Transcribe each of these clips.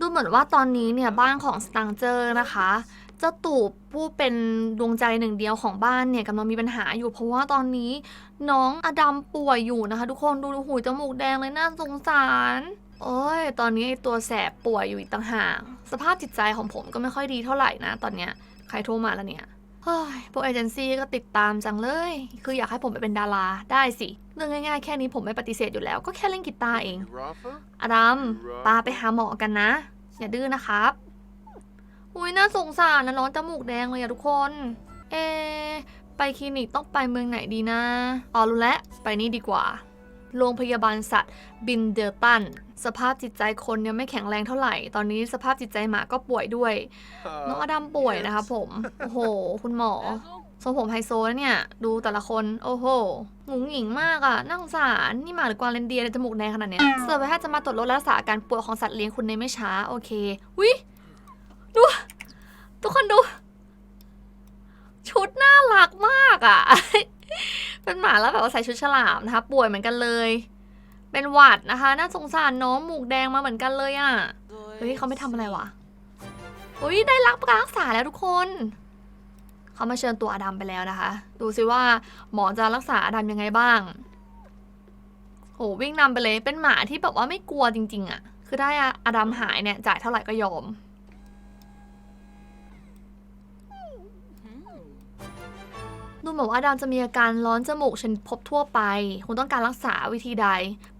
ดูเหมือนว่าตอนนี้เนี่ยบ้านของสตังเจอร์นะคะเจ้าตูบผู้เป็นดวงใจหนึ่งเดียวของบ้านเนี่ยกำลังมีปัญหาอยู่เพราะว่าตอนนี้น้องอดัมป่วยอยู่นะคะ ทุกคนดูหูจมูกแดงเลยน่าสงสารโอ้ย ตอนนี้ไอ้ตัวแสบป่วยอยู่อีกต่างหาก สภาพจิตใจของผมก็ไม่ค่อยดีเท่าไหร่นะ ตอนเนี้ย ใครโทรมาแล้วเนี่ย เฮ้ย พวกเอเจนซี่ก็ติดตามจังเลย คืออยากให้ผมไปเป็นดารา ได้สิ เรื่องง่ายๆ แค่นี้ผมไม่ปฏิเสธอยู่แล้ว ก็แค่เล่นกีตาร์เอง Rafa? อดัมปาไปหาหมอกันนะ อย่าดื้อนะครับ อุ้ยน่าสงสารนะน้องจมูกแดงเลยอะทุกคน เอะไปคลินิกต้องไปเมืองไหนดีนะ อ๋อรู้แล้ว ไปนี่ดีกว่า โรงพยาบาลสัตว์บินเดอร์ตัน สภาพจิตใจคนยังไม่แข็งแรงเท่าไหร่ ตอนนี้สภาพจิตใจหมาก็ป่วยด้วย น้องอดัมป่วยนะคะผม โอ้โห คุณหมอ ทรงผมไฮโซเนี่ย ดูแต่ละคน โอ้โหหงุงหงิงมากอะน่าสงสารนี่หมาหรือกวางเรนเดียร์เลยจมูกแดงขนาดเนี้ยเสิร์ฟไปให้จะมาตรวจลดรักษาอาการป่วยของสัตว์เลี้ยงคุณในไม่ช้า โอเควิดู ทุกคนดู ชุดน่ารักมากอะเป็นหมาแล้วแบบว่าใส่ชุดฉลามนะคะ ป่วยเหมือนกันเลย เป็นหวัดนะคะ น่าสงสารน้องหมูกแดงมาเหมือนกันเลยอะเฮ้ยเขาไม่ทำอะไรวะอุ้ยได้รับการรักษาแล้วทุกคน เขามาเชิญตัวอดัมไปแล้วนะคะ ดูสิว่าหมอจะรักษาอดัมยังไงบ้าง โหวิ่งนำไปเลย เป็นหมาที่แบบว่าไม่กลัวจริง ๆอะคือได้อดัมหายเนี่ยจ่ายเท่าไหร่ก็ยอม ดูเหมือนว่าอดัมจะมีอาการร้อนจมูกชนพบทั่วไป คุณต้องการรักษาวิธีใด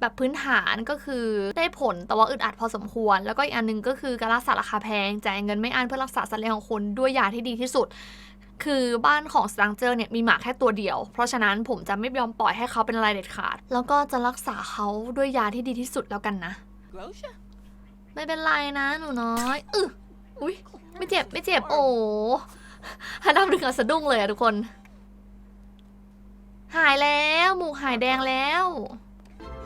แบบพื้นฐานก็คือได้ผลแต่ว่าอึดอัดพอสมควร แล้วก็อีกอันหนึงก็คือการรักษาราคาแพงจ่ายเงินไม่อั้นเพื่อรักษาสัตว์เลี้ยงของคุณด้วยยาที่ดีที่สุด คือบ้านของสตังเจอร์เนี่ยมีหมาแค่ตัวเดียว เพราะฉะนั้นผมจะไม่ยอมปล่อยให้เขาเป็นอะไรเด็ดขาด แล้วก็จะรักษาเขาด้วยยาที่ดีที่สุดแล้วกันนะ Grocia? ไม่เป็นไรนะหนูน้อยอืออุ้ยไม่เจ็บไม่เจ็บโอ้ฮันดัมถึงกับสะดุ้งเลยอะทุกคน หายแล้ว หมูกหายแดงแล้ว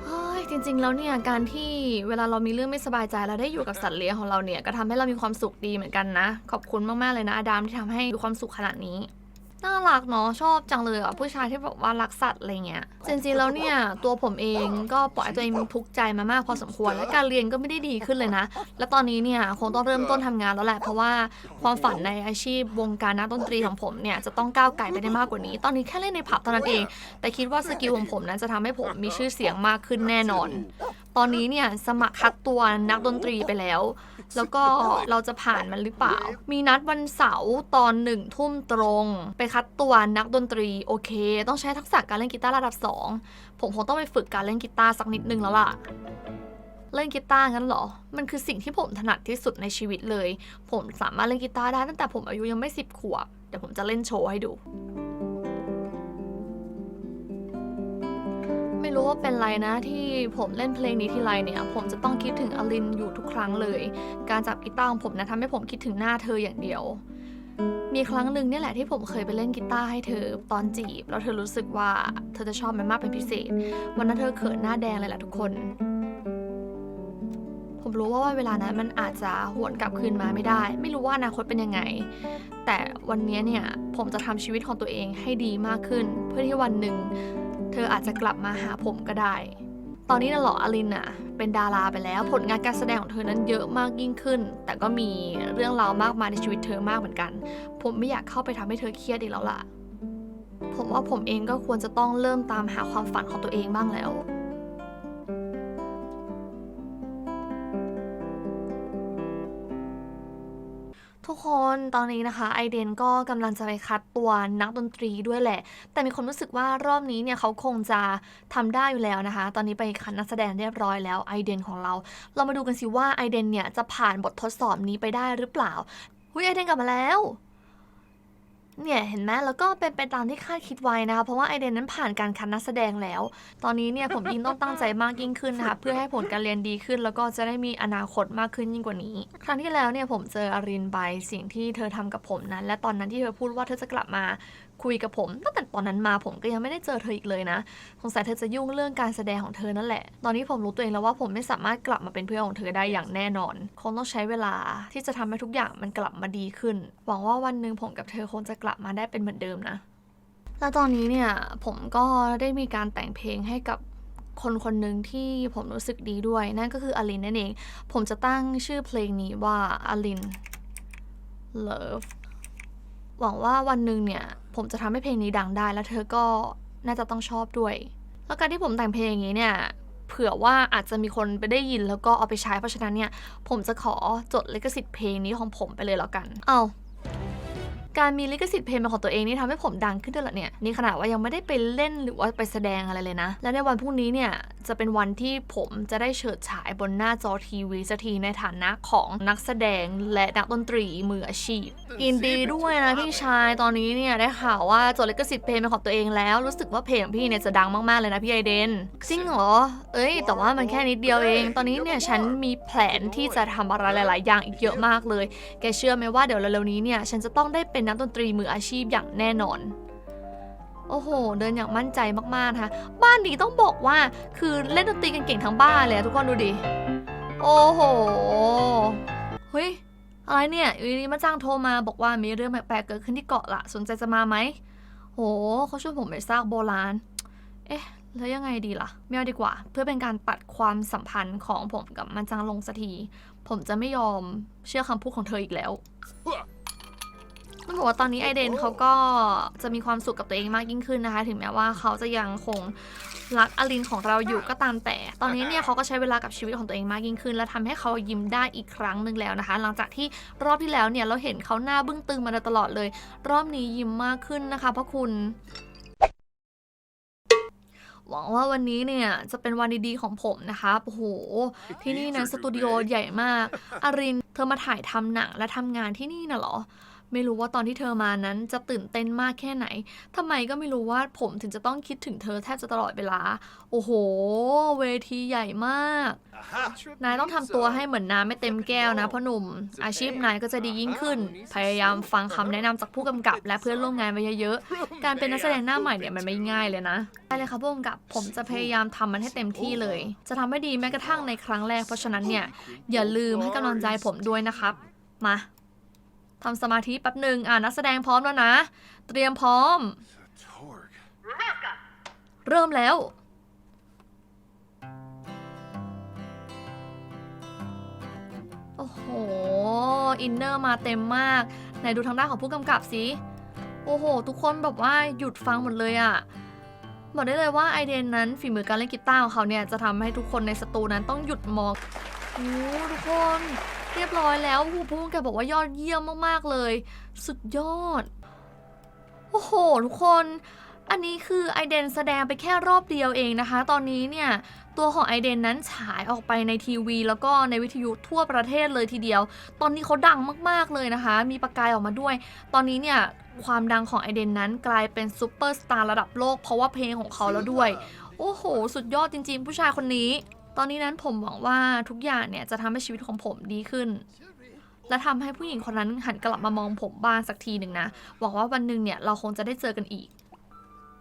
เฮ้ยจริง ๆ แล้วเนี่ยการที่เวลาเรามีเรื่องไม่สบายใจเราได้อยู่กับสัตว์เลี้ยงของเราเนี่ยก็ทำให้เรามีความสุขดีเหมือนกันนะ ขอบคุณมากๆเลยนะอาดามที่ทำให้มีความสุขขนาดนี้ น่ารักเนาะชอบจังเลยอะผู้ชายที่แบบว่ารักสัตว์อะไรเงี้ยจริงๆแล้วเนี่ยตัวผมเองก็ปล่อยตัวเองทุกข์ใจมามากพอสมควร และการเรียนก็ไม่ได้ดีขึ้นเลยนะ และตอนนี้เนี่ยคงต้องเริ่มต้นทำงานแล้วแหละเพราะว่าความฝันในอาชีพวงการนักดนตรีของผมเนี่ยจะต้องก้าวไกลไปได้มากกว่านี้ ตอนนี้แค่เล่นในผับเท่านั้นเอง แต่คิดว่าสกิลของผมนั้นจะทำให้ผมมีชื่อเสียงมากขึ้นแน่นอน ตอนนี้เนี่ยสมัครคัดตัวนักดนตรีไปแล้ว แล้วก็เราจะผ่านมันหรือเปล่า มีนัดวันเสาร์ตอนหนึ่งทุ่มตรง ไปคัดตัวนักดนตรีโอเค ต้องใช้ทักษะการเล่นกีตาร์ระดับ 2 ผมคงต้องไปฝึกการเล่นกีตาร์สักนิดนึงแล้วล่ะ เล่นกีตาร์งั้นเหรอ มันคือสิ่งที่ผมถนัดที่สุดในชีวิตเลย ผมสามารถเล่นกีตาร์ได้ตั้งแต่ผมอายุยังไม่สิบขวบเดี๋ยวผมจะเล่นโชว์ให้ดู รู้ว่าเป็นไรนะที่ผมเล่นเพลงนี้ทีไรเนี่ย ผมจะต้องคิดถึงอลินอยู่ทุกครั้งเลย การจับกีตาร์ของผมนะทำให้ผมคิดถึงหน้าเธออย่างเดียว มีครั้งหนึ่งเนี่ยแหละที่ผมเคยไปเล่นกีตาร์ให้เธอตอนจีบ แล้วเธอรู้สึกว่าเธอจะชอบมันมากเป็นพิเศษ วันนั้นเธอเขินหน้าแดงเลยแหละทุกคน ผมรู้ว่าเวลานั้นมันอาจจะหวนกลับคืนมาไม่ได้ ไม่รู้ว่าอนาคตเป็นยังไง แต่วันนี้เนี่ยผมจะทำชีวิตของตัวเองให้ดีมากขึ้น เพื่อที่วันหนึ่ง เธออาจจะกลับมาหาผมก็ได้ ตอนนี้น่ะหรออลินอะเป็นดาราไปแล้วผลงานการแสดงของเธอนั้นเยอะมากยิ่งขึ้น แต่ก็มีเรื่องราวมากมายในชีวิตเธอมากเหมือนกัน ผมไม่อยากเข้าไปทำให้เธอเครียดอีกแล้วล่ะ ผมว่าผมเองก็ควรจะต้องเริ่มตามหาความฝันของตัวเองบ้างแล้ว ทุกคนตอนนี้นะคะไอเดนก็กำลังจะไปคัดตัวนักดนตรีด้วยแหละ แต่มีคนรู้สึกว่ารอบนี้เนี่ยเขาคงจะทำได้อยู่แล้วนะคะ ตอนนี้ไปคัดนักแสดงเรียบร้อยแล้วไอเดนของเรา เรามาดูกันสิว่าไอเดนเนี่ยจะผ่านบททดสอบนี้ไปได้หรือเปล่า หุยไอเดนกลับมาแล้ว เนี่ยเห็นไหมแล้วก็เป็นไปตามที่คาดคิดไว้นะคะเพราะว่าไอเดนนั้นผ่านการคัดนักแสดงแล้ว ตอนนี้เนี่ยผมยิ่งต้องตั้งใจมากยิ่งขึ้นนะคะเพื่อให้ผลการเรียนดีขึ้น แล้วก็จะได้มีอนาคตมากขึ้นยิ่งกว่านี้ ครั้งที่แล้วเนี่ยผมเจออารินไปสิ่งที่เธอทำกับผมนั้น และตอนนั้นที่เธอพูดว่าเธอจะกลับมา คุยกับผม ตั้งแต่ตอนนั้นมาผมก็ยังไม่ได้เจอเธออีกเลยนะสงสัยเธอจะยุ่งเรื่องการแสดงของเธอนั่นแหละ ตอนนี้ผมรู้ตัวเองแล้วว่าผมไม่สามารถกลับมาเป็นเพื่อนของเธอได้อย่างแน่นอน คงต้องใช้เวลาที่จะทำให้ทุกอย่างมันกลับมาดีขึ้น หวังว่าวันหนึ่งผมกับเธอคงจะกลับมาได้เป็นเหมือนเดิมนะ แล้วตอนนี้เนี่ยผมก็ได้มีการแต่งเพลงให้กับคนคนหนึ่งที่ผมรู้สึกดีด้วย นั่นก็คืออลินนั่นเอง ผมจะตั้งชื่อเพลงนี้ว่าอลิน Love หวังว่าวันหนึ่งเนี่ย ผมจะทำให้เพลงนี้ดังได้ แล้วเธอก็น่าจะต้องชอบด้วย แล้วการที่ผมแต่งเพลงอย่างนี้เนี่ยเผื่อว่าอาจจะมีคนไปได้ยินแล้วก็เอาไปใช้เพราะฉะนั้นเนี่ยผมจะขอจดลิขสิทธิ์เพลงนี้ของผมไปเลยแล้วกัน เอา การมีลิขสิทธิ์เพลงเป็นของตัวเองนี่ทำให้ผมดังขึ้นด้วยเหรอเนี่ยนี่ขนาดว่ายังไม่ได้ไปเล่นหรือว่าไปแสดงอะไรเลยนะ และในวันพรุ่งนี้เนี่ยจะเป็นวันที่ผมจะได้เฉิดฉายบนหน้าจอทีวีสักทีในฐานะของนักแสดงและนักดนตรีมืออาชีพยินดีด้วยนะพี่ชายตอนนี้เนี่ยได้ข่าวว่าจดลิขสิทธิ์เพลงเป็นของตัวเองแล้ว รู้สึกว่าเพลงของพี่เนี่ยจะดังมากๆเลยนะพี่ไอเดนจริงเหรอเอ้ย แต่ว่ามันแค่นิดเดียวเอง ตอนนี้เนี่ยฉันมีแผนที่จะทำอะไรหลาย ๆ อย่างอีกเยอะมากเลย แกเชื่อไหมว่าเดี๋ยวเร็วๆนี้เนี่ยฉันจะต้องได้เป็นนักดนตรีมืออาชีพอย่างแน่นอน โอ้โห เดินอย่างมั่นใจมากๆนะคะ บ้านนี้ต้องบอกว่าคือเล่นดนตรีกันเก่งทั้งบ้านเลยทุกคนดูดิ โอ้โห เฮ้ย อะไรเนี่ยอยู่ดีๆมาจ้างโทรมาบอกว่ามีเรื่องแปลกๆเกิดขึ้นที่เกาะละสนใจจะมาไหม โหเขาชวนผมไปซากโบราณ เอ๊ะแล้วยังไงดีล่ะไม่เอาดีกว่า เพื่อเป็นการตัดความสัมพันธ์ของผมกับมันจังลงสักที ผมจะไม่ยอมเชื่อคำพูดของเธออีกแล้ว ต้องบอกว่าตอนนี้ไอเดนเขาก็จะมีความสุขกับตัวเองมากยิ่งขึ้นนะคะ ถึงแม้ว่าเขาจะยังคงรักอลินของเราอยู่ก็ตามแต่ ตอนนี้เนี่ยเขาก็ใช้เวลากับชีวิตของตัวเองมากยิ่งขึ้น และทำให้เขายิ้มได้อีกครั้งหนึ่งแล้วนะคะ หลังจากที่รอบที่แล้วเนี่ยเราเห็นเขาหน้าบึ้งตึงมาโดยตลอดเลย รอบนี้ยิ้มมากขึ้นนะคะเพราะคุณหวังว่าวันนี้เนี่ยจะเป็นวันดีๆของผมนะคะโอ้โห ที่นี่นะสตูดิโอใหญ่มากอาริน เธอมาถ่ายทำหนังและทำงานที่นี่น่ะเหรอ ไม่รู้ว่าตอนที่เธอมานั้นจะตื่นเต้นมากแค่ไหนทำไมก็ไม่รู้ว่าผมถึงจะต้องคิดถึงเธอแทบจะตลอดเวลา โอ้โห เวทีใหญ่มาก นายต้องทำตัวให้เหมือนน้ำไม่เต็มแก้วนะพ่อหนุ่ม อาชีพนายก็จะดียิ่งขึ้น พยายามฟังคำแนะนำจากผู้กำกับ และเพื่อนร่วมงานไปเยอะๆ การเป็นนักแสดงหน้าใหม่เนี่ยมันไม่ง่ายเลยนะได้เลยครับผู้กำกับ ผมจะพยายามทำมันให้เต็มที่เลย จะทำให้ดีแม้กระทั่งในครั้งแรก เพราะฉะนั้นเนี่ยอย่าลืมให้กำลังใจผมด้วยนะครับ มา ทำสมาธิแป๊บหนึ่งอ่านักแสดงพร้อมแล้วนะ เตรียมพร้อม เริ่มแล้ว โอ้โห อินเนอร์มาเต็มมาก ไหนดูทางด้านของผู้กำกับสิ โอ้โห ทุกคนแบบว่าหยุดฟังหมดเลยอะ่ะบอกได้เลยว่าไอเดนนั้นฝีมือการเล่นกีตาร์ของเขาเนี่ย จะทำให้ทุกคนในสตูนั้นต้องหยุดมองโอ้ทุกคน เรียบร้อยแล้วโอ้โหผู้กำกับบอกว่ายอดเยี่ยมมากๆเลย สุดยอด โอ้โห ทุกคน อันนี้คือไอเดนแสดงไปแค่รอบเดียวเองนะคะ ตอนนี้เนี่ยตัวของไอเดนนั้นฉายออกไปในทีวี แล้วก็ในวิทยุทั่วประเทศเลยทีเดียว ตอนนี้เขาดังมากๆเลยนะคะ มีประกายออกมาด้วย ตอนนี้เนี่ยความดังของไอเดนนั้นกลายเป็นซูเปอร์สตาร์ระดับโลกเพราะว่าเพลงของเขาแล้วด้วย โอ้โห สุดยอดจริง ๆ ผู้ชายคนนี้ ตอนนี้นั้นผมหวังว่าทุกอย่างเนี่ยจะทำให้ชีวิตของผมดีขึ้น และทำให้ผู้หญิงคนนั้นหันกลับมามองผมบ้างสักทีหนึ่งนะ หวังว่าวันหนึ่งเนี่ยเราคงจะได้เจอกันอีก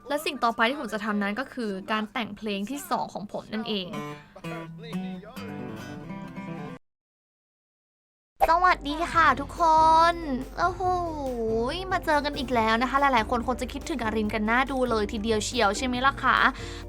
และสิ่งต่อไปที่ผมจะทำนั้นก็คือการแต่งเพลงที่2ของผมนั่นเอง สวัสดีค่ะทุกคน โอ้โห มาเจอกันอีกแล้วนะคะ หลายๆ คนคงจะคิดถึงอารินกันหน้าดูเลยทีเดียวเชียวใช่ไหมล่ะคะ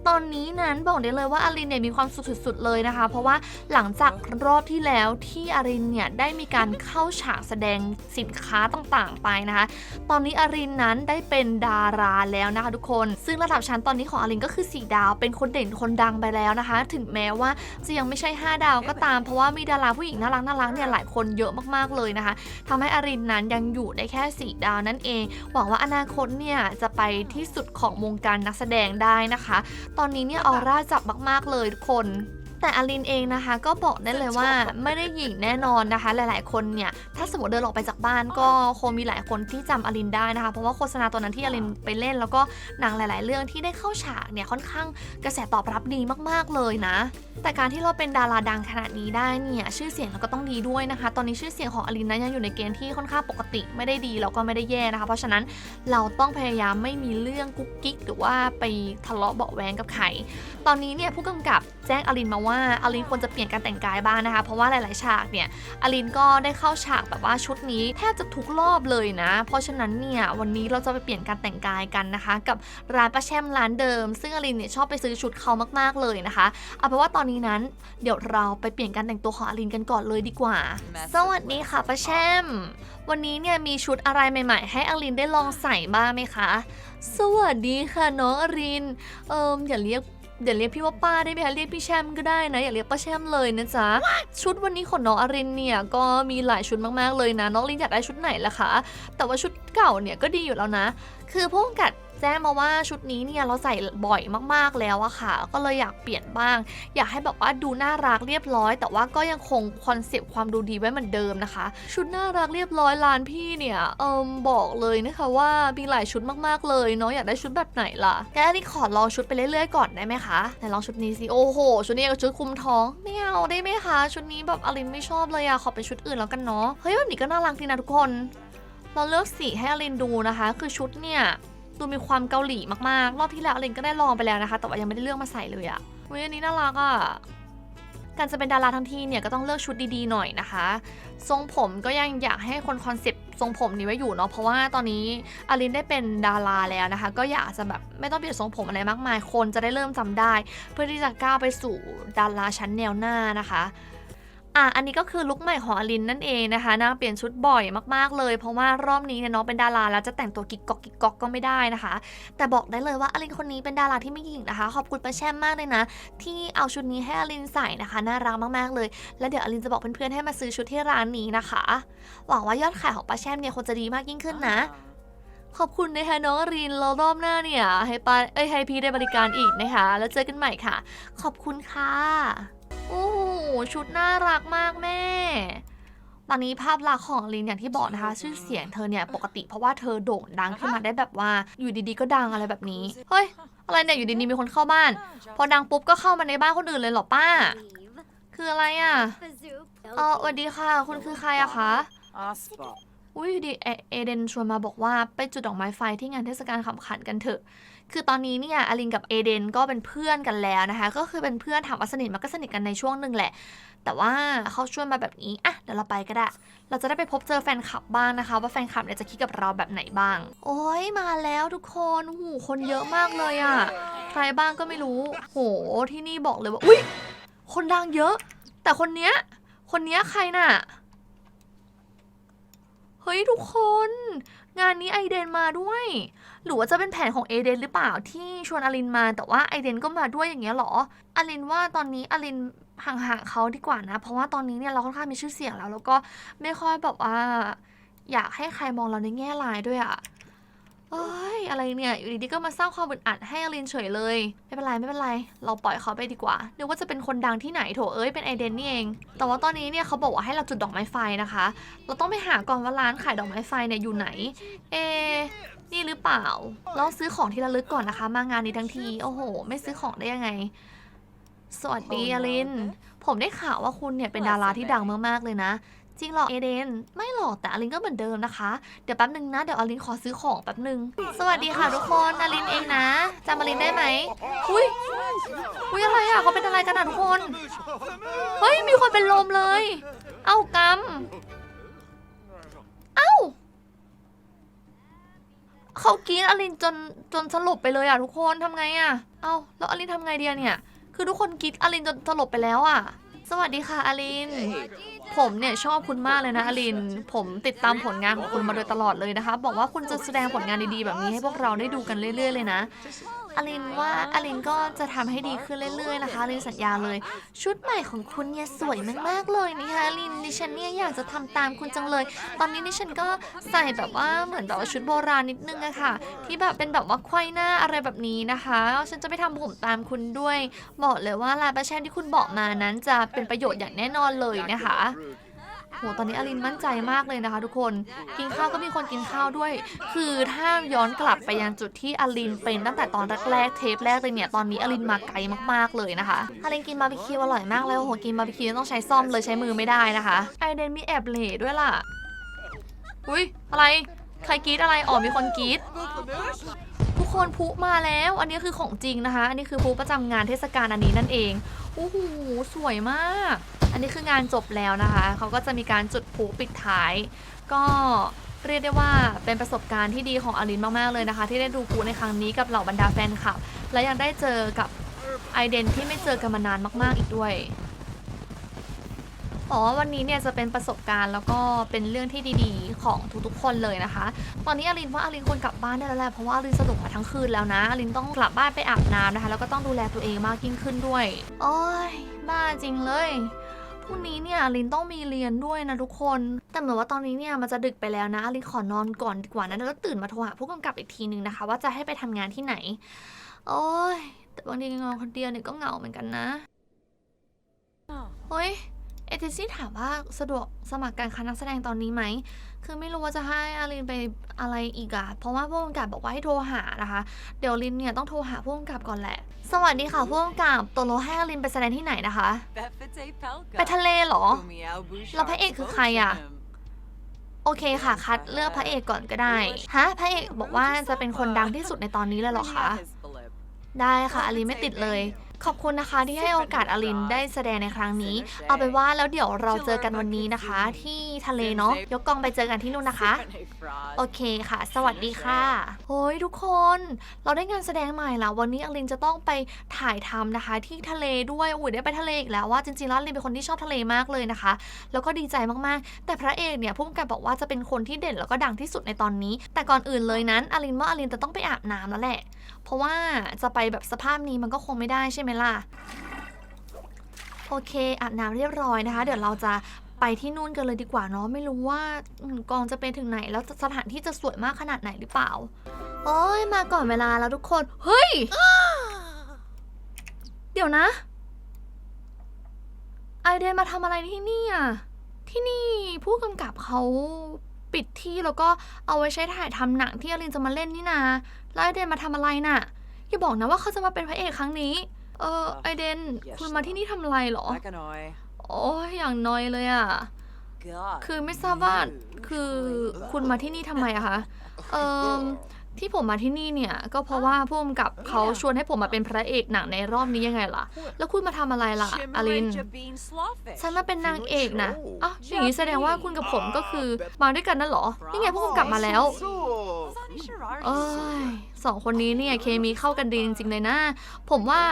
ตอนนี้นั้นบอกได้เลยว่าอารินเนี่ยมีความสุขสุดๆเลยนะคะ เพราะว่าหลังจากรอบที่แล้วที่อารินเนี่ยได้มีการเข้าฉากแสดงสินค้าต่างๆ ไปนะคะ ตอนนี้อารินนั้นได้เป็นดาราแล้วนะคะทุกคน ซึ่งระดับชั้นตอนนี้ของอารินก็คือ4ดาว เป็นคนเด่นคนดังไปแล้วนะคะ ถึงแม้ว่าจะยังไม่ใช่ 5 ดาวก็ตาม เพราะว่ามีดาราผู้หญิงน่ารักน่ารักเนี่ยหลายคนเยอะอะมากๆเลยนะคะทำให้อรินนั้นยังอยู่ได้แค่ 4 ดาวนั่นเอง หวังว่าอนาคตเนี่ยจะไปที่สุดของวงการนักแสดงได้นะคะ ตอนนี้เนี่ยออร่าจับมากๆเลยทุกคน แต่อลินเองนะคะ ก็บอกได้เลยว่าไม่ได้หญิงแน่นอนนะคะ หลาย ๆ คนเนี่ยถ้าสมมติเดินออกไปจากบ้านก็คงมีหลายคนที่จำอลินได้นะคะ เพราะว่าโฆษณาตัวนั้นที่อลินไปเล่น แล้วก็หนังหลาย ๆ เรื่องที่ได้เข้าฉากเนี่ยค่อนข้างกระแสตอบรับดีมาก ๆ เลยนะ แต่การที่เราเป็นดาราดังขนาดนี้ได้เนี่ยชื่อเสียงเราก็ต้องดีด้วยนะคะ ตอนนี้ชื่อเสียงของอลินนั้นยังอยู่ในเกณฑ์ที่ค่อนข้างปกติไม่ได้ดีแล้วก็ไม่ได้แย่นะคะ เพราะฉะนั้นเราต้องพยายามไม่มีเรื่องกุ๊กกิ๊กหรือว่าไปทะเลาะเบาะแว้งกับใคร ตอนนี้เนี่ยผู้กำกับแจ้งอลินมาว่าว่าอลินควรจะเปลี่ยนการแต่งกายบ้างนะคะ เพราะว่าหลายๆฉากเนี่ยอลินก็ได้เข้าฉากแบบว่าชุดนี้แทบจะทุกรอบเลยนะ เพราะฉะนั้นเนี่ยวันนี้เราจะไปเปลี่ยนการแต่งกายกันนะคะ กับร้านป้าแช่มร้านเดิม ซึ่งอลินเนี่ยชอบไปซื้อชุดเขามากๆเลยนะคะเอาเป็นว่าตอนนี้นั้นเดี๋ยวเราไปเปลี่ยนการแต่งตัวของอลินกันก่อนเลยดีกว่า สวัสดีค่ะป้าแช่มวันนี้เนี่ยมีชุดอะไรใหม่ ๆ ให้อลินได้ลองใส่บ้างไหมคะ สวัสดีค่ะน้องอริน เอิมอย่าเรียก อย่าเรียกพี่ว่าป้าได้ไหมคะเรียกพี่แชมก็ได้นะอย่าเรียกป้าแชมเลยนะจ๊ะชุดวันนี้ของน้องอรินเนี่ยก็มีหลายชุดมากๆเลยนะน้องอรินอยากได้ชุดไหนล่ะคะแต่ว่าชุดเก่าเนี่ยก็ดีอยู่แล้วนะ คือพวกกัด แจ้งมาว่าชุดนี้เนี่ยเราใส่บ่อยมากๆแล้วอะค่ะ ก็เลยอยากเปลี่ยนบ้าง อยากให้แบบว่าดูน่ารักเรียบร้อย แต่ว่าก็ยังคงคอนเซปต์ความดูดีไว้เหมือนเดิมนะคะ ชุดน่ารักเรียบร้อยร้านพี่เนี่ยเอิมบอกเลยนะคะว่ามีหลายชุดมากๆเลยเนาะอยากได้ชุดแบบไหนล่ะแกนี่ขอลองชุดไปเรื่อยๆก่อนได้ไหมคะไหนลองชุดนี้สิโอ้โหชุดนี้กับชุดคลุมท้องไม่เอาได้ไหมคะ ชุดนี้แบบอลินไม่ชอบเลยอะขอเป็นชุดอื่นแล้วกันเนาะเฮ้ยแบบนี้ก็น่ารักดีนะทุกคน เราเลือกสีให้อลินดูนะคะ คือชุดเนี่ย ดูมีความเกาหลีมากๆ รอบที่แล้วอลินก็ได้ลองไปแล้วนะคะ แต่ว่ายังไม่ได้เลือกมาใส่เลยอะเฮ้ยอันนี้น่ารักอะการจะเป็นดาราทั้งทีเนี่ยก็ต้องเลือกชุดดีๆหน่อยนะคะ ทรงผมก็ยังอยากให้คนคอนเซปต์ทรงผมนี้ไว้อยู่เนาะเพราะว่าตอนนี้อลินได้เป็นดาราแล้วนะคะ ก็อยากจะแบบไม่ต้องเปลี่ยนทรงผมอะไรมากมาย คนจะได้เริ่มจำได้ เพื่อที่จะก้าวไปสู่ดาราชั้นแนวหน้านะคะ อะอันนี้ก็คือลุคใหม่ของอลินนั่นเองนะคะนางเปลี่ยนชุดบ่อยมากๆเลย เพราะว่ารอบนี้เนี่ยน้องเป็นดาราแล้วจะแต่งตัวกิ๊กก๊อกกิ๊กก๊อกก็ไม่ได้นะคะ แต่บอกได้เลยว่าอลินคนนี้เป็นดาราที่ไม่หญิงนะคะ ขอบคุณป้าแช่มมากเลยนะ ที่เอาชุดนี้ให้อลินใส่นะคะน่ารักมากๆเลย แล้วเดี๋ยวอลินจะบอกเพื่อนๆให้มาซื้อชุดที่ร้านนี้นะคะ หวังว่ายอดขายของป้าแช่มเนี่ยคงจะดีมากยิ่งขึ้นนะ ขอบคุณนะคะน้องอรินแล้วรอบหน้าเนี่ยให้ป้าเอ้ยให้พี่ได้บริการอีกนะคะ แล้วเจอกันใหม่ค่ะ ขอบคุณค่ะโอ้ ชุดน่ารักมากแม่ ตอนนี้ภาพลักษณ์ของอลินอย่างที่บอกนะคะ ชื่อเสียงเธอเนี่ยปกติเพราะว่าเธอโด่งดังขึ้นมาได้แบบว่าอยู่ดีๆก็ดังอะไรแบบนี้ เฮ้ย อะไรเนี่ยอยู่ดีๆมีคนเข้าบ้าน พอดังปุ๊บก็เข้ามาในบ้านคนอื่นเลยเหรอป้า คืออะไรอะเออสวัสดีค่ะ คุณคือใครอะคะ Aspa. อุ้ยอยู่ดีเอเอเดนชวนมาบอกว่าไปจุดดอกไม้ไฟที่งานเทศกาลขำขันกันเถอะ คือตอนนี้เนี่ยอลินกับเอเดนก็เป็นเพื่อนกันแล้วนะคะ ก็คือเป็นเพื่อนถามว่าสนิทมันก็สนิทกันในช่วงหนึ่งแหละ แต่ว่าเขาชวนมาแบบนี้อะเดี๋ยวเราไปก็ได้ เราจะได้ไปพบเจอแฟนคลับบ้างนะคะ ว่าแฟนคลับเนี่ยจะคิดกับเราแบบไหนบ้าง โอ้ยมาแล้วทุกคนหูคนเยอะมากเลยอะ่ะใครบ้างก็ไม่รู้ โหที่นี่บอกเลยว่าอุ้ยคนดังเยอะ แต่คนเนี้ยคนเนี้ยใครน่ะ เฮ้ยทุกคน งานนี้ไอเดนมาด้วย หรือว่าจะเป็นแผนของเอเดนหรือเปล่าที่ชวนอลินมา แต่ว่าไอเดนก็มาด้วยอย่างเงี้ยเหรออลินว่าตอนนี้อลินห่างๆเขาดีกว่านะ เพราะว่าตอนนี้เนี่ยเราค่อนข้างมีชื่อเสียงแล้ว แล้วก็ไม่ค่อยแบบว่า อยากให้ใครมองเราในแง่ร้ายด้วยอะ เอ้ยอะไรเนี่ย อยู่ดีๆก็มาสร้างความอึดอัดให้อลินเฉยเลย ไม่เป็นไรไม่เป็นไร เราปล่อยเขาไปดีกว่านึกว่าจะเป็นคนดังที่ไหนโถเอ้ยเป็นไอเดนนี่เอง แต่ว่าตอนนี้เนี่ยเขาบอกว่าให้เราจุดดอกไม้ไฟนะคะ เราต้องไปหาก่อนว่าร้านขายดอกไม้ไฟเนี่ยอยู่ไหน เอนี่หรือเปล่าเราซื้อของที่ระลึกก่อนนะคะ มางานนี้ทั้งทีโอ้โห ไม่ซื้อของได้ยังไง สวัสดีอลิน ผมได้ข่าวว่าคุณเนี่ยเป็นดาราที่ดังมากๆเลยนะ จริงหรอเอเดน ไม่หรอกแต่อลินก็เหมือนเดิมนะคะ เดี๋ยวแป๊บนึงนะ เดี๋ยวอลินขอซื้อของแป๊บนึง สวัสดีค่ะทุกคนอลินเองนะจำอลินได้ไหมอุ้ยอุ้ยอะไรอะเขาเป็นอะไรกันอะทุกคน เฮ้ย มีคนเป็นลมเลย เอ้ากำเอ้าเขากรีดอลินจนจนสลบไปเลยอะทุกคนทำไงอะ เอ้าแล้วอลินทำไงเดียเนี่ย คือทุกคนกรีดอลินจนสลบไปแล้วอะ สวัสดีค่ะอลิน ผมเนี่ยชอบคุณมากเลยนะอลิน ผมติดตามผลงานของคุณมาโดยตลอดเลยนะคะ บอกว่าคุณจะแสดงผลงานดีๆแบบนี้ให้พวกเราได้ดูกันเรื่อย ๆ เลยนะ อลินว่าอลินก็จะทำให้ดีขึ้นเรื่อยๆนะคะอลินสัญญาเลย ชุดใหม่ของคุณเนี่ยสวยมากๆเลยนะคะอลินดิฉันเนี่ยอยากจะทำตามคุณจังเลย ตอนนี้ดิฉันก็ใส่แบบว่าเหมือนแบบว่าชุดโบราณนิดนึงอะค่ะ ที่แบบเป็นแบบว่าไขว้หน้าอะไรแบบนี้นะคะฉันจะไปทำผมตามคุณด้วยบอกเลยว่าลายประแช่ที่คุณบอกมานั้นจะเป็นประโยชน์อย่างแน่นอนเลยนะคะ หตอนนี้อลินมั่นใจมากเลยนะคะ ทุกคนกินข้าวก็มีคนกินข้าวด้วย คือถ้าย้อนกลับไปยังจุดที่อลินเป็นตั้งแต่ตอนแรกๆเทปแรกเลยเนี่ยตอนนี้อลินมาไกลมากๆเลยนะคะอลินกินบาร์บีคิวอร่อยมากเลยโอ้โหกินบาร์บีคิวต้องใช้ซ่อมเลยใช้มือไม่ได้นะคะไอเดนมีแอบเหล่ด้วยล่ะอุ้ยอะไรใครกรีดอะไรอ๋อมีคนกรีด คนพุมาแล้ว อันนี้คือของจริงนะคะ อันนี้คือพุประจำงานเทศกาลอันนี้นั่นเองโอ้โหสวยมาก อันนี้คืองานจบแล้วนะคะเขาก็จะมีการจุดพุปิดท้าย ก็เรียกได้ว่าเป็นประสบการณ์ที่ดีของอลินมาก ๆ เลยนะคะ ที่ได้ดูพลุในครั้งนี้กับเหล่าบรรดาแฟนคลับ และยังได้เจอกับไอเดนที่ไม่เจอกันมานานมาก ๆ อีกด้วย บอกว่าวันนี้เนี่ยจะเป็นประสบการณ์แล้วก็เป็นเรื่องที่ดีๆ ของทุกๆคนเลยนะคะ ตอนนี้อลินว่าอลินควรกลับบ้านได้แล้วแหละเพราะว่าอลินสนุกมาทั้งคืนแล้วนะอลินต้องกลับบ้านไปอาบน้ำนะคะ แล้วก็ต้องดูแลตัวเองมากยิ่งขึ้นด้วยโอ้ยบ้าจริงเลยพรุ่งนี้เนี่ยอลินต้องมีเรียนด้วยนะทุกคน แต่เหมือนว่าตอนนี้เนี่ยมันจะดึกไปแล้วนะอลินขอนอนก่อนดีกว่านะแล้วตื่นมาโทรหาผู้กำกับอีกทีนึงนะคะ ว่าจะให้ไปทำงานที่ไหน โอ้ยแต่บางทีนอนคนเดียวเนี่ยก็เหงาเหมือนกันนะเฮ้ย เอเจนซี่ถามว่าสะดวกสมัครการคัดนักแสดงตอนนี้ไหม คือไม่รู้ว่าจะให้อารินไปอะไรอีกอะเพราะว่าผู้กำกับบอกว่าให้โทรหานะคะ เดี๋ยวลินเนี่ยต้องโทรหาผู้กำกับก่อนแหละ สวัสดีค่ะผู้กำกับตกลงให้อารินไปแสดงที่ไหนนะคะ ไปทะเลเหรอ แล้วพระเอกคือใครอะโอเคค่ะ คัดเลือกพระเอกก่อนก็ได้ ฮะ พระเอกบอกว่าจะเป็นคนดังที่สุดในตอนนี้เลยเหรอคะ ได้ค่ะอลินไม่ติดเลยขอบคุณนะคะที่ให้โอกาสอลินได้แสดงในครั้งนี้ เอาเป็นว่าแล้วเดี๋ยวเราเจอกันวันนี้นะคะ ที่ทะเลเนาะยกกองไปเจอกันที่นู่นนะคะ โอเคค่ะ สวัสดีค่ะโฮ้ยทุกคน เราได้งานแสดงใหม่แล้ววันนี้อลินจะต้องไปถ่ายทำนะคะ ที่ทะเลด้วยอุ้ยได้ไปทะเลอีกแล้วว่าจริงๆแล้วอลินเป็นคนที่ชอบทะเลมากเลยนะคะ แล้วก็ดีใจมากๆ แต่พระเอกเนี่ยผู้กำกับบอกว่าจะเป็นคนที่เด่นแล้วก็ดังที่สุดในตอนนี้ แต่ก่อนอื่นเลยนั้นอลินว่าอลินจะต้องไปอาบน้ำแล้วแหละเพราะว่าจะไปแบบสภาพนี้มันก็คงไม่ได้ใช่ไหมล่ะ โอเคอาบน้ำเรียบร้อยนะคะ เดี๋ยวเราจะไปที่นู่นกันเลยดีกว่าเนาะไม่รู้ว่ากองจะเป็นถึงไหน แล้วสถานที่จะสวยมากขนาดไหนหรือเปล่า โอ้ยมาก่อนเวลาแล้วทุกคน เฮ้ย เดี๋ยวนะ ไอเดนมาทำอะไรที่นี่อะที่นี่ผู้กำกับเขา ปิดที่แล้วก็เอาไว้ใช้ถ่ายทำหนังที่อลินจะมาเล่นนี่นาแล้วไอเดนมาทำอะไรน่ะอย่าบอกนะว่าเขาจะมาเป็นพระเอกครั้งนี้ เออไอเดนคุณมาที่นี่ทำอะไรเหรอโอ้ยอย่างน้อยเลยอะคือไม่ทราบว่าคือคุณมาที่นี่ทำไมอะคะเออ ที่ผมมาที่นี่เนี่ยก็เพราะว่าผู้กำกับเขาชวนให้ผมมาเป็นพระเอกหนังในรอบนี้ยังไงล่ะ แล้วคุณมาทำอะไรล่ะอลิน ฉันมาเป็นนางเอกนะอ้าวอย่างนี้แสดงว่าคุณกับผมก็คือมาด้วยกันนั่นเหรอ นี่ไงผู้กำกับมาแล้วเอ้ย สองคนนี้เนี่ยเคมีเข้ากันดีจริงๆเลยนะ ผมว่า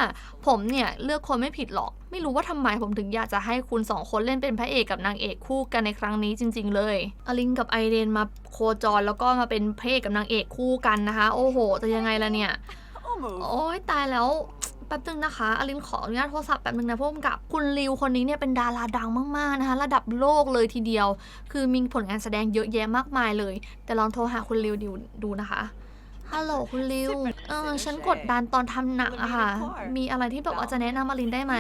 ผมเนี่ยเลือกคนไม่ผิดหรอก ไม่รู้ว่าทำไมผมถึงอยากจะให้คุณสองคนเล่นเป็นพระเอกกับนางเอกคู่กันในครั้งนี้จริง ๆ เลยอลินกับไอเดนมาโคจรแล้วก็มาเป็นพระเอกกับนางเอกคู่กันนะคะ โอ้โหจะยังไงล่ะเนี่ยโอ้ยตายแล้วแป๊บนึงนะคะอลินขออนุญาตโทรศัพท์แป๊บนึงนะพ่วงกับคุณริวคนนี้เนี่ยเป็นดาราดังมากๆนะคะ ระดับโลกเลยทีเดียว คือมีผลงานแสดงเยอะแยะมากมายเลย แต่ลองโทรหาคุณริวดูดูนะคะ ฮัลโหลคุณริว เออฉันกดดันตอนทำหนังอะค่ะ มีอะไรที่แบบว่าจะแนะนำอลินได้ไหม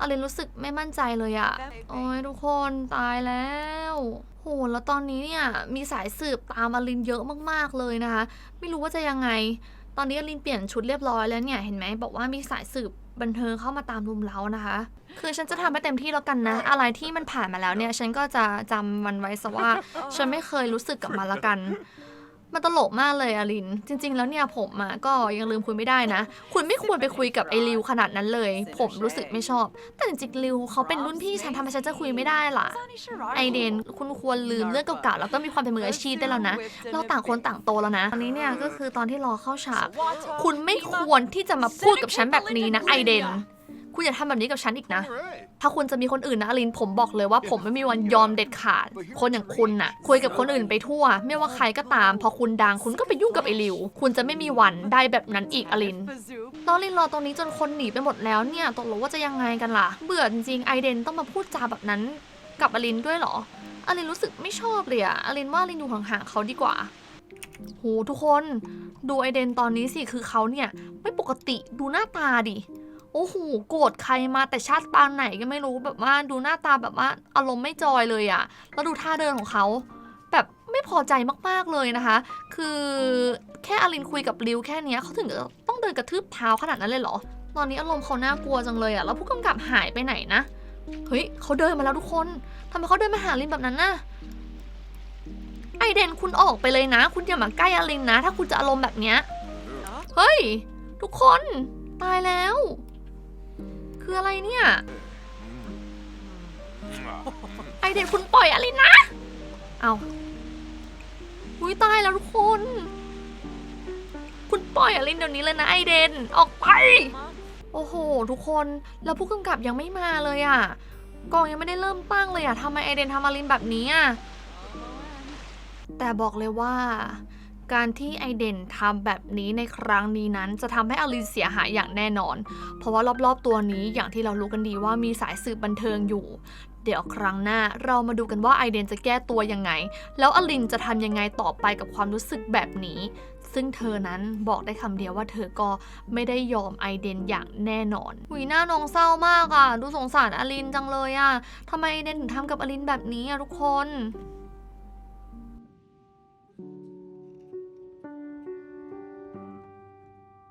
อลินรู้สึกไม่มั่นใจเลยอะโอ้ยทุกคนตายแล้วโหแล้วตอนนี้เนี่ยมีสายสืบตามอลินเยอะมากๆเลยนะคะ ไม่รู้ว่าจะยังไง ตอนนี้อลินเปลี่ยนชุดเรียบร้อยแล้วเนี่ยเห็นไหมบอกว่ามีสายสืบบันเทิงเข้ามาตามรุมเร้านะคะ คือฉันจะทำให้เต็มที่แล้วกันนะ อะไรที่มันผ่านมาแล้วเนี่ย ฉันก็จะจำมันไว้ซะว่า ฉันไม่เคยรู้สึกกับมันละกัน มันตลกมากเลยอลิน จริง ๆ แล้วเนี่ยผมอะก็ยังลืมคุณไม่ได้นะ คุณไม่ควรไปคุยกับไอริวขนาดนั้นเลย ผมรู้สึกไม่ชอบ แต่จริงๆริวเขาเป็นรุ่นพี่ฉันทำไมฉันจะคุยไม่ได้ล่ะ ไอเดนคุณควรลืมเรื่องเก่าๆแล้วก็มีความเป็นมืออาชีพได้แล้วนะ เราต่างคนต่างโตแล้วนะตอนนี้เนี่ยก็คือตอนที่รอเข้าฉาก คุณไม่ควรที่จะมาพูดกับฉันแบบนี้นะไอเดน คุณอย่าทำแบบนี้กับฉันอีกนะ ถ้าคุณจะมีคนอื่นนะอลินผมบอกเลยว่าผมไม่มีวันยอมเด็ดขาด คนอย่างคุณน่ะ คุยกับคนอื่นไปทั่ว ไม่ว่าใครก็ตาม พอคุณดังคุณก็ไปยุ่งกับไอริว คุณจะไม่มีวันได้แบบนั้นอีกอลินตอนลินรอตรงนี้จนคนหนีไปหมดแล้วเนี่ยตกลงว่าจะยังไงกันล่ะ เบื่อจริงๆไอเดนต้องมาพูดจาแบบนั้นกับอลินด้วยเหรออลินรู้สึกไม่ชอบเลยอะอลินว่าอลินอยู่ห่างๆเขาดีกว่าโหทุกคนดูไอเดนตอนนี้สิคือเขาเนี่ยไม่ปกติดูหน้าตาดิ โอ้โหโกรธใครมาแต่ชาติปางไหนก็ไม่รู้แบบว่าดูหน้าตาแบบว่าอารมณ์ไม่จอยเลยอะแล้วดูท่าเดินของเขาแบบไม่พอใจมากๆเลยนะคะ คือแค่อลินคุยกับริวแค่นี้เขาถึงต้องเดินกระทืบเท้าขนาดนั้นเลยเหรอ ตอนนี้อารมณ์เขาน่ากลัวจังเลยอะแล้วผู้กำกับหายไปไหนนะ เฮ้ยเขาเดินมาแล้วทุกคนทำไมเขาเดินมาหาลินแบบนั้นน่ะ ไอเดนคุณออกไปเลยนะ คุณอย่ามาใกล้อลินนะ ถ้าคุณจะอารมณ์แบบเนี้ย เฮ้ย ทุกคนตายแล้ว คืออะไรเนี่ย ไอเดนคุณปล่อยอะไรนะ เอาอุ้ยตายแล้วทุกคน คุณปล่อยอลินเดี๋ยวนี้เลยนะไอเดน ออกไป โอ้โห ทุกคน แล้วผู้กำกับยังไม่มาเลยอะ่ะ กองยังไม่ได้เริ่มตั้งเลยอะ่ะทำไมไอเดนทำอลินแบบนี้อะ่ะ แต่บอกเลยว่า การที่ไอเดนทำแบบนี้ในครั้งนี้นั้น จะทำให้อลินเสียหายอย่างแน่นอน เพราะว่ารอบๆตัวนี้อย่างที่เรารู้กันดีว่ามีสายสืบบันเทิงอยู่ เดี๋ยวครั้งหน้าเรามาดูกันว่าไอเดนจะแก้ตัวยังไง แล้วอลินจะทำยังไงต่อไปกับความรู้สึกแบบนี้ ซึ่งเธอนั้นบอกได้คำเดียวว่าเธอก็ไม่ได้ยอมไอเดนอย่างแน่นอนหุยหน้าน้องเศร้ามากอะ่ะ ดูสงสารอลินจังเลยอะ่ะทำไมไอเดนถึงทำกับอลินแบบนี้อะ่ะทุกคน